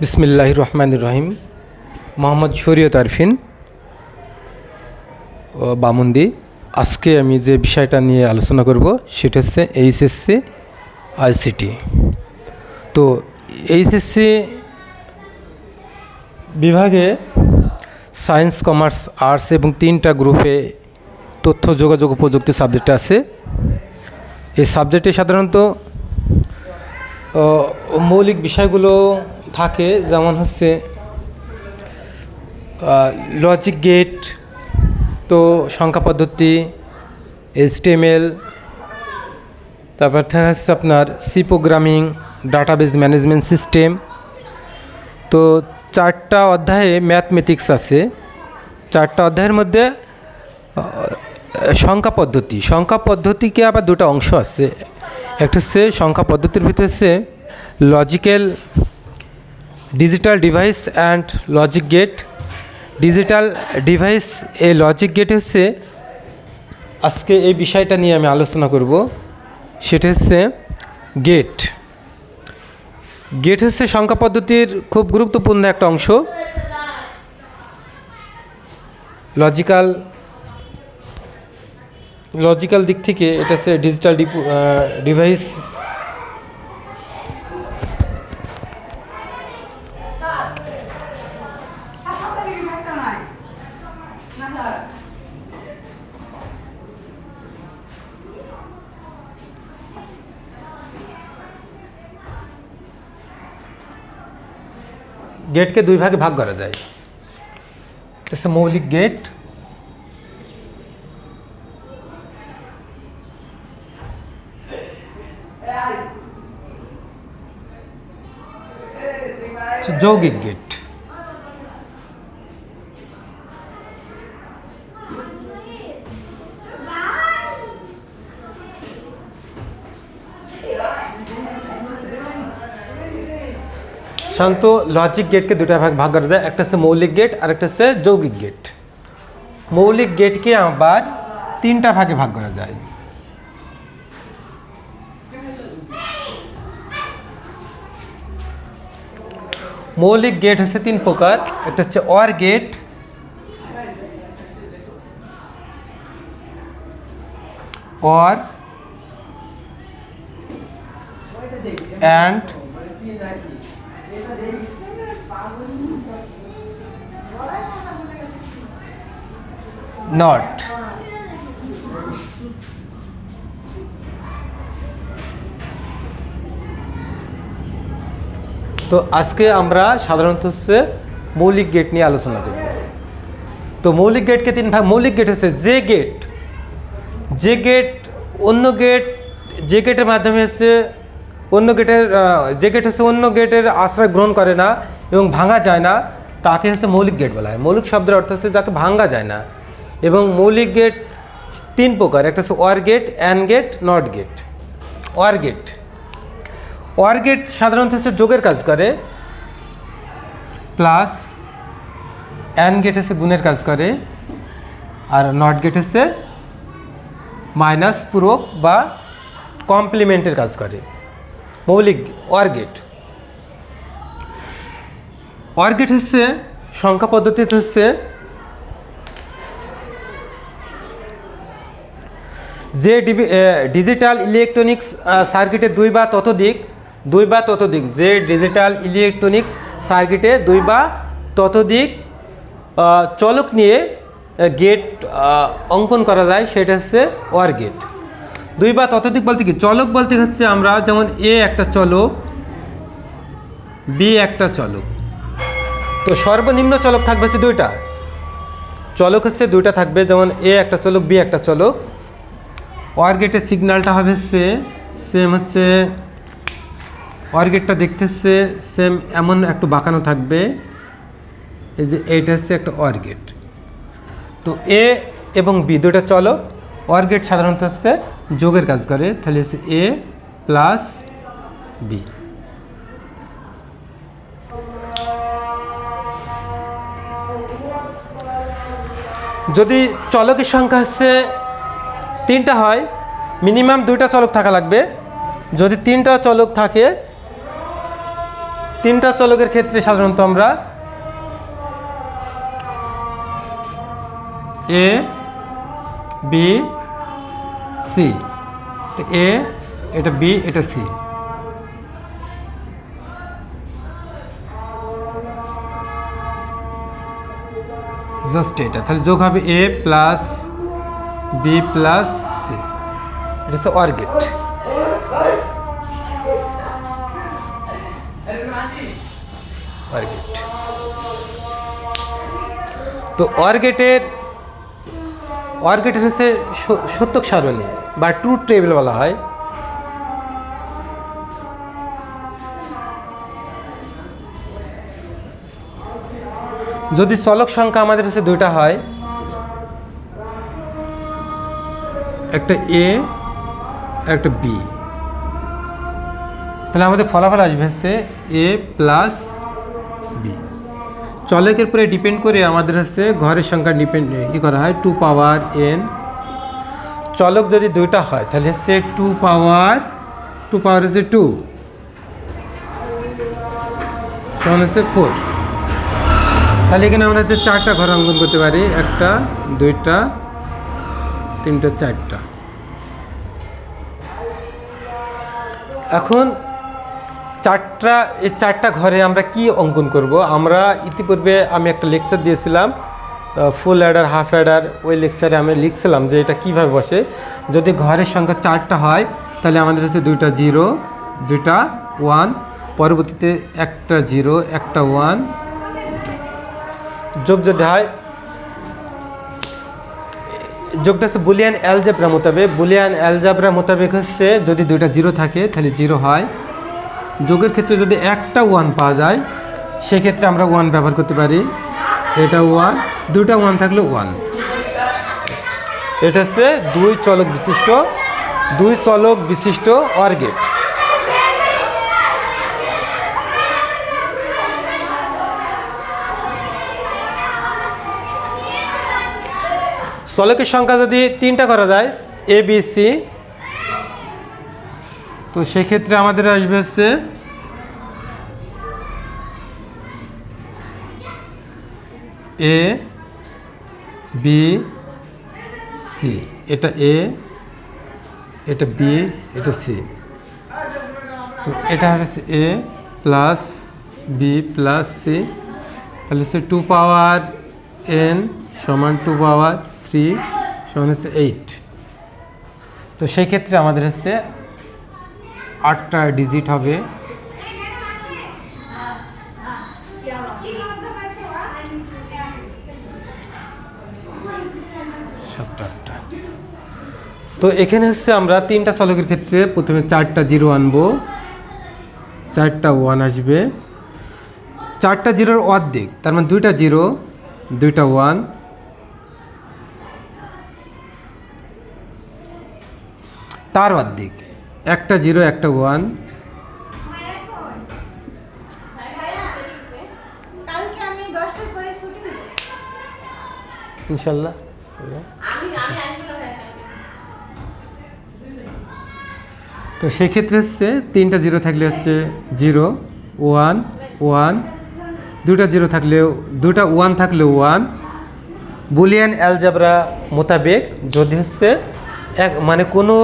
বিসমিল্লাহ রহমান রহিম মোহাম্মদ শরীয়ত আরফিন বামুন্দি। আজকে আমি যে বিষয়টা নিয়ে আলোচনা করব, সেটা হচ্ছে এইচএসসি, আইসিটি। তো এইচএসসি বিভাগে সায়েন্স, কমার্স, আর্টস এবং তিনটা গ্রুপে তথ্য, যোগাযোগ প্রযুক্তি সাবজেক্ট আছে। এই সাবজেক্টে সাধারণত মৌলিক বিষয়গুলো থাকে, যেমন হচ্ছে লজিক গেট তো সংখ্যা পদ্ধতি এইচটিএমএল তারপর দেখা যাচ্ছে আপনার C programming database management system তো চারটা অধ্যায়ে ম্যাথমেটিক্স আছে। চারটা অধ্যায়ের মধ্যে সংখ্যা পদ্ধতি। সংখ্যা পদ্ধতিকে আবার দুটো অংশ আছে। একটা হচ্ছে সংখ্যা পদ্ধতির ভিতরে হচ্ছে logical digital device and logic gate digital device A logic gate হচ্ছে, আজকে এই বিষয়টা নিয়ে আমি আলোচনা করব। সেটা হচ্ছে গেট গেট হচ্ছে সংখ্যা পদ্ধতির খুব গুরুত্বপূর্ণ একটা অংশ। লজিক্যাল লজিক্যাল দিক থেকে এটা হচ্ছে ডিজিটাল ডিভাইস গেটকে দুই ভাগে ভাগ করা যায় এটা হচ্ছে মৌলিক গেট হচ্ছে যৌগিক গেট শান্ত লজিক গেটকে দুটা ভাগ ভাগ করা যায় একটা হচ্ছে মৌলিক গেট আর একটা হচ্ছে যৌগিক গেট মৌলিক গেটকে আবার তিনটা ভাগে ভাগ করা যায়। মৌলিক গেট হচ্ছে তিন প্রকার। একটা হচ্ছে or gate or and not তো আজকে আমরা সাধারণত হচ্ছে মৌলিক গেট নিয়ে আলোচনা করব। তো মৌলিক গেটকে তিন ভাগ, মৌলিক গেট হচ্ছে যে গেট যে গেট অন্য গেট যে গেটের মাধ্যমে হচ্ছে অন্য গেটের যে গেট হচ্ছে অন্য গেটের আশ্রয় গ্রহণ করে না এবং ভাঙা যায় না, তাকে হচ্ছে মৌলিক গেট বলা হয়। মৌলিক শব্দের অর্থ হচ্ছে যাকে ভাঙা যায় না। এবং মৌলিক গেট তিন প্রকার, একটা হচ্ছে or gate and gate not gate. Or gate. Or gate সাধারণত হচ্ছে যোগের কাজ করে প্লাস অ্যান গেট হচ্ছে গুণের কাজ করে, আর নট গেট হচ্ছে মাইনাস পূরক বা কমপ্লিমেন্টের কাজ করে। মৌলিক ওয়ার গেট গেট হচ্ছে সংখ্যা পদ্ধতিতে হচ্ছে যে ডিজিটাল ইলেকট্রনিক্স সার্কিটে দুই বা ততোধিক, দুই বা ততোধিক, যে ডিজিটাল ইলেকট্রনিক্স সার্কিটে দুই বা ততোধিক চলক নিয়ে গেট অঙ্কন করা যায়, সেটা হচ্ছে ওয়ার গেট দুই বা ততোধিক বলতে কি? চলক বলতে হচ্ছে আমরা যেমন এ একটা চলক বি একটা চলক। তো সর্বনিম্ন চলক থাকবে হচ্ছে দুইটা। চলক হচ্ছে দুইটা থাকবে, যেমন এ একটা চলক বি একটা চলক। ওয়ার গেটের সিগন্যালটা হবে সে সেম হচ্ছে ওয়ার গেটটা দেখতেছে সেম এমন একটু বাঁকানো থাকবে। এই যে এইটা হচ্ছে একটা ওয়ার গেট তো এ এবং বি দুটো চলক ওয়ার গেট সাধারণত হচ্ছে যোগের কাজ করে, তাহলে এ প্লাস বি যদি চলকের সংখ্যা হচ্ছে তিনটা হয় মিনিমাম দুইটা চলক থাকা লাগবে। যদি তিনটা চলক থাকে, তিনটা চলকের ক্ষেত্রে সাধারণত আমরা এ বি সি। এ, এটা বি, এটা সি। জাস্ট এটা। তাহলে যোগ হবে A plus B plus C. এটা হচ্ছে অর্গেট। অর্গেট। তো অর্গেটের অর্গেটের হচ্ছে সত্যক সারণী। বা ট্রুথ টেবিল বলা হয়। যদি চলক সংখ্যা আমাদের হচ্ছে দুইটা হয়, একটা এ একটা বি তাহলে আমাদের ফলাফল আসবে হচ্ছে এ প্লাস বি চলকের উপরে ডিপেন্ড করে আমাদের হচ্ছে ঘরের সংখ্যা ডিপেন্ড ই করা হয় টু পাওয়ার এন চলক যদি দুইটা হয়, তাহলে সে টু পাওয়ার টু পাওয়ার হচ্ছে টু সমান হচ্ছে ফোর তাহলে এখানে আমরা হচ্ছে চারটা ঘর অঙ্কন করতে পারি, একটা, দুইটা, তিনটা, চারটা। এখন চারটা, এই চারটা ঘরে আমরা কি অঙ্কন করব? আমরা ইতিপূর্বে আমি একটা লেকচার দিয়েছিলাম ফুল অ্যাডার হাফ অ্যাডার ওই লেকচারে আমি লিখছিলাম যে এটা কীভাবে বসে। যদি ঘরের সংখ্যা চারটা হয়, তাহলে আমাদের হচ্ছে দুইটা জিরো দুইটা ওয়ান পরবর্তীতে একটা জিরো একটা ওয়ান যোগ যদি হয়, যোগটা হচ্ছে বুলিয়ান অ্যালজাবরা মোতাবেক। বুলিয়ান অ্যালজাবরা মোতাবেক হচ্ছে যদি দুইটা জিরো থাকে, তাহলে জিরো হয়। যোগের ক্ষেত্রে যদি একটা ওয়ান পাওয়া যায়, সেক্ষেত্রে আমরা ওয়ান ব্যবহার করতে পারি। এটা ওয়ান দুইটা ওয়ান থাকলে ওয়ান এটা হচ্ছে দুই চলক বিশিষ্ট, দুই চলক বিশিষ্ট অর্গেট চলকের সংখ্যা যদি তিনটা করা যায় এ বি সি তো সেক্ষেত্রে আমাদের আসবে হচ্ছে এ বি সি এটা এ এটা বি এটা সি তো এটা হবে A plus B plus C তাহলে হচ্ছে টু পাওয়ার এন সমান টু পাওয়ার থ্রি সমান হচ্ছে এইট তো সেই ক্ষেত্রে আমাদের হচ্ছে আটটা ডিজিট হবে সাতটা আটটা তো এখানে হচ্ছে আমরা তিনটা চলকের ক্ষেত্রে প্রথমে চারটা জিরো আনব। চারটা ওয়ান আসবে। চারটা জিরোর অর্ধেক তার মানে দুইটা জিরো দুইটা ওয়ান তার অর্ধেক একটা জিরো একটা ওয়ান ইনশাল্লাহ আমি আমি আসব না ভাইয়া তো সেক্ষেত্রে হচ্ছে তিনটা জিরো থাকলে হচ্ছে জিরো, ওয়ান ওয়ান দুটা জিরো থাকলে দুটা ওয়ান থাকলে ওয়ান। বুলিয়ান অ্যালজাবরা মোতাবেক যদি হচ্ছে এক মানে কোনো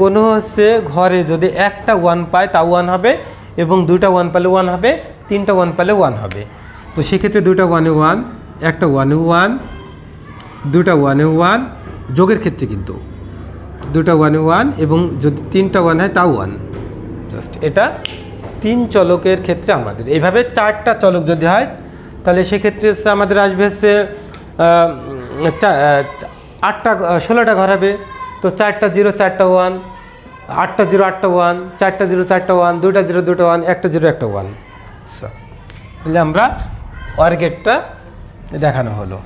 কোনো হচ্ছে ঘরে যদি একটা ওয়ান পায় তা ওয়ান হবে এবং দুটা ওয়ান পেলে ওয়ান হবে, তিনটা ওয়ান পেলে ওয়ান হবে। তো সেক্ষেত্রে দুটা ওয়ানে ওয়ান, একটা ওয়ানে ওয়ান দুটা ওয়ানে ওয়ান, যোগের ক্ষেত্রে কিন্তু। দুটা ওয়ানে ওয়ান এবং যদি তিনটা ওয়ান হয় তাও ওয়ান জাস্ট এটা তিন চলকের ক্ষেত্রে আমাদের। এইভাবে চারটা চলক যদি হয়, তাহলে সেক্ষেত্রে আমাদের আসবে হচ্ছে আটটা ষোলোটা ঘর হবে। তো চারটা জিরো চারটা ওয়ান আটটা জিরো আটটা ওয়ান চারটা জিরো চারটা ওয়ান দুটা জিরো দুটো ওয়ান একটা জিরো একটা ওয়ান তাহলে আমরা অর্গেটটা দেখানো হলো।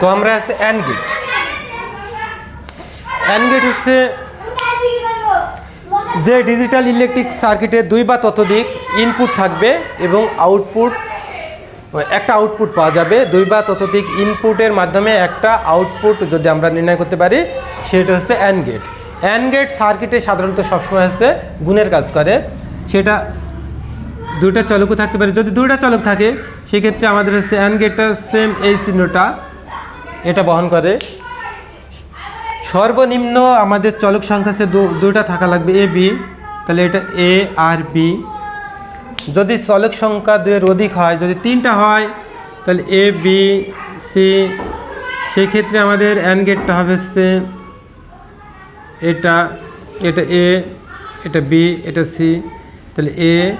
তো আমরা আছে অ্যান্ড গেট অ্যান্ড গেট হচ্ছে যে ডিজিটাল ইলেকট্রিক সার্কিটে দুই বা ততোধিক ইনপুট থাকবে এবং আউটপুট একটা আউটপুট পাওয়া যাবে। দুই বা ততোধিক ইনপুটের মাধ্যমে একটা আউটপুট যদি আমরা নির্ণয় করতে পারি, সেটা হচ্ছে অ্যান গেট অ্যান গেট সার্কিটে সাধারণত সবসময় হচ্ছে গুণের কাজ করে। সেটা দুইটা চলকও থাকতে পারে। যদি দুইটা চলক থাকে, সেক্ষেত্রে আমাদের হচ্ছে অ্যান গেটটা সেম এই চিহ্নটা। এটা বহন করে। সর্বনিম্ন আমাদের চলক সংখ্যা সে দু- দুইটা থাকা লাগবে এ বি তাহলে এটা এ আর বি যদি চলক সংখ্যা দুয়ের অধিক হয়, যদি তিনটা হয়, তাহলে এ বি সি সেই ক্ষেত্রে আমাদের অ্যান গেটটা হবে সে এটা এটা এ এটা বি এটা সি তাহলে এ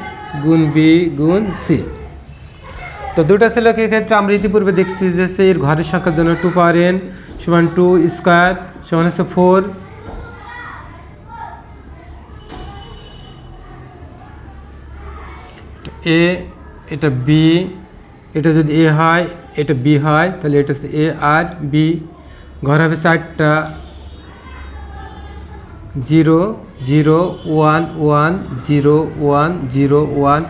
গুণ বি গুণ সি তো দুটা সেলকের ক্ষেত্রে আমরা ইতিপূর্বে দেখছি যে সে এর ঘরের সংখ্যার জন্য টু পাওয়ার এন সমান টু স্কোয়ার সমান হচ্ছে ফোর এ এটা বি এটা যদি এ হয়, এটা বি হয়, তাহলে এটা হচ্ছে এ আর বি ঘর হবে চারটা। Zero zero one one zero one zero one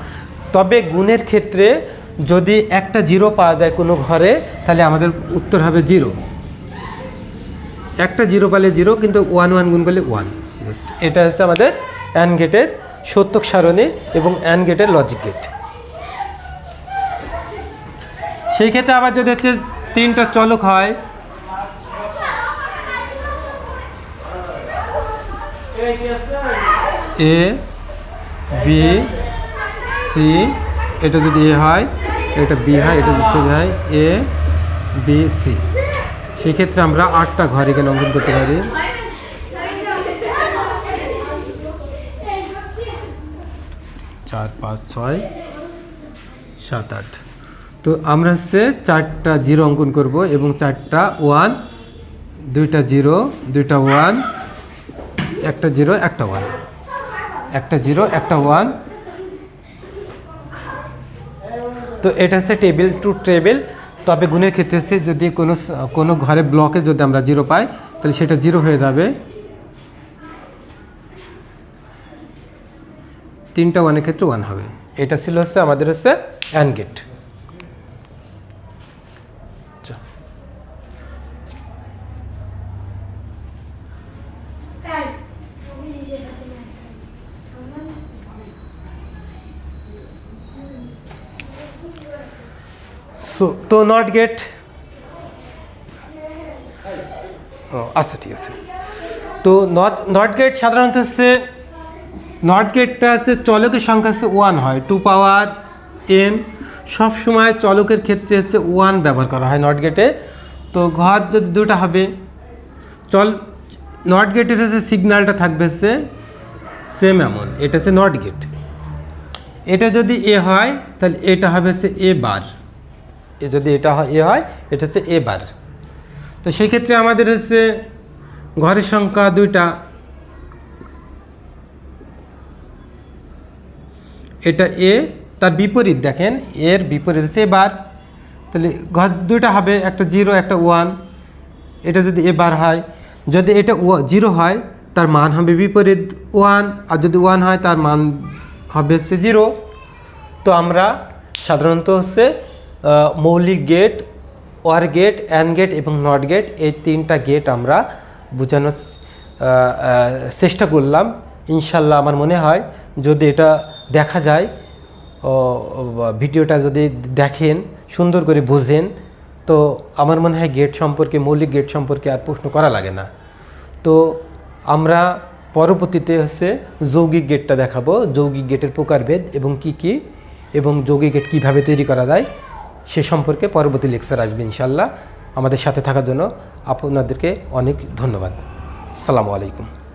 তবে গুণের ক্ষেত্রে যদি একটা জিরো পাওয়া যায় কোনো ঘরে, তাহলে আমাদের উত্তর হবে জিরো। একটা জিরো পালে জিরো, কিন্তু ওয়ান ওয়ান গুণ করলে ওয়ান। জাস্ট এটা হচ্ছে আমাদের অ্যান গেটের সত্যক সারণী এবং অ্যান গেটের লজিক গেট সেই ক্ষেত্রে আবার যদি হচ্ছে তিনটা চলক হয় এ বি সি এটা যদি এ হয়, এটা বি হয়, এটা যদি হয়, এ, বি, সি। সেই ক্ষেত্রে আমরা আটটা ঘর এখানে অঙ্কন করতে পারি। চার, পাঁচ, ছয়, সাত, আট। তো আমরা হচ্ছে চারটা জিরো অঙ্কন করব এবং চারটা ওয়ান, দুইটা জিরো, দুইটা ওয়ান, একটা জিরো, একটা ওয়ান। একটা জিরো, একটা ওয়ান তো এটা হচ্ছে টেবিল টু টেবিল তবে গুণের ক্ষেত্রে হচ্ছে যদি কোনো কোনো ঘরে ব্লকে যদি আমরা জিরো পাই, তাহলে সেটা জিরো হয়ে যাবে। তিনটা ওয়ানের ক্ষেত্রে ওয়ান হবে। এটা ছিল হচ্ছে আমাদের হচ্ছে অ্যান গেট সো, তো নট গেট ও আচ্ছা ঠিক আছে। তো নট নট গেট সাধারণত হচ্ছে নট গেটটা হচ্ছে চলকের সংখ্যা হচ্ছে ওয়ান হয়। টু পাওয়ার এন সব সময় চলকের ক্ষেত্রে হচ্ছে ওয়ান ব্যবহার করা হয় নট গেটে তো ঘর যদি দুটা হবে, চল নট গেটের হচ্ছে সিগন্যালটা থাকবে হচ্ছে সেম এমন। এটা হচ্ছে নট গেট এটা যদি এ হয়, তাহলে এটা হবে হচ্ছে এ বার যদি এটা হয়, এ হয়, এটা হচ্ছে এ বার তো সেই ক্ষেত্রে আমাদের হচ্ছে ঘরের সংখ্যা দুইটা। এটা এ, তার বিপরীত দেখেন, এর বিপরীত হচ্ছে এ বার তাহলে ঘর দুইটা হবে, একটা জিরো, একটা ওয়ান। এটা যদি এ বার হয়, যদি এটা জিরো হয়, তার মান হবে বিপরীত ওয়ান, আর যদি ওয়ান হয়, তার মান হবে হচ্ছে জিরো। তো আমরা সাধারণত হচ্ছে মৌলিক gate or gate and gate এবং নট গেট এই তিনটা গেট আমরা বোঝানোর চেষ্টা করলাম। ইনশাল্লাহ আমার মনে হয় যদি এটা দেখা যায় ভিডিওটা যদি দেখেন, সুন্দর করে বুঝেন, তো আমার মনে হয় গেট সম্পর্কে, মৌলিক গেট সম্পর্কে আর প্রশ্ন করা লাগে না। তো আমরা পরবর্তীতে হচ্ছে যৌগিক গেটটা দেখাবো। যৌগিক গেটের প্রকারভেদ এবং কি কি এবং যৌগিক গেট কীভাবে তৈরি করা যায় সে সম্পর্কে পরবর্তী লেকচার আসবে ইনশাল্লাহ আমাদের সাথে থাকার জন্য আপনাদেরকে অনেক ধন্যবাদ। সালামু আলাইকুম।